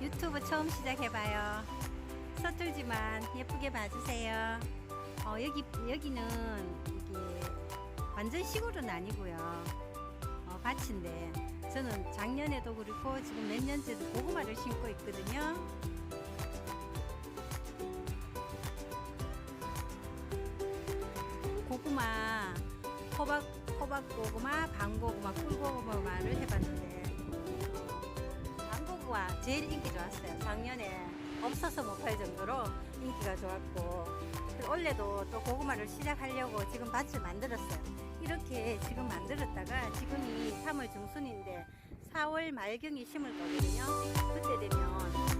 유튜브 처음 시작해봐요. 서툴지만 예쁘게 봐주세요. 어, 여기, 여기는 이게 완전 시골은 아니고요. 어, 밭인데 저는 작년에도 그렇고 지금 몇 년째도 고구마를 심고 있거든요. 고구마, 호박, 호박 고구마, 방고구마, 꿀고구마를 해봤는데 방고구마 제일 인기 좋았어요. 작년에 없어서 못 팔 정도로 인기가 좋았고 올해도 또 고구마를 시작하려고 지금 밭을 만들었어요. 이렇게 지금 만들었다가 지금이 3월 중순인데 4월 말경에 심을 거거든요. 그때 되면